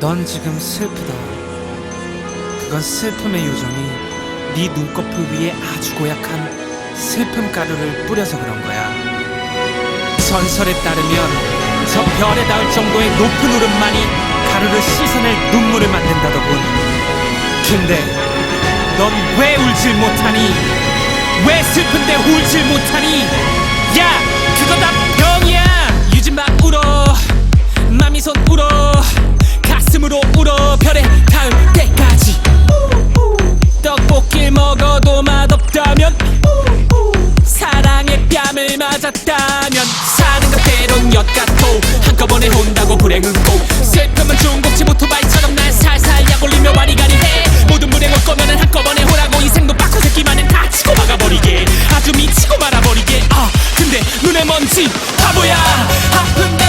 넌 지금 슬프다. 그건 슬픔의 요정이 네 눈꺼풀 위에 아주 고약한 슬픔 가루를 뿌려서 그런 거야. 전설에 따르면 저 별에 닿을 정도의 높은 울음만이 가루를 씻어낼 눈물을 만든다더군. 근데 넌 왜 울질 못하니? 왜 슬픈데 울질 못하니? 야, 먹어도 맛없다면 사랑의 뺨을 맞았다면 사는 것 때론 엿 같고 한꺼번에 혼다고 불행은 꼭 슬픔은 중국집 오토바이처럼 날 살살 약올리며 와리가리 해. 모든 불행을 꺼면은 한꺼번에 호라고 인생도 빠꾸 새끼만은 다 치고 막아버리게. 아주 미치고 말아버리게. 아 근데 눈에 먼지 바보야. 아픈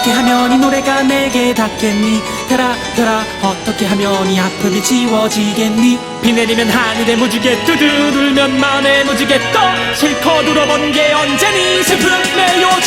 어떻게 하면 이 노래가 내게 닿겠니? 별아 별아 어떻게 하면 이 아픔이 지워지겠니? 비 내리면 하늘에 무지개 두드들면 마음에 무지개 떠 실컷 울어본 게 언제니? 슬픔의 너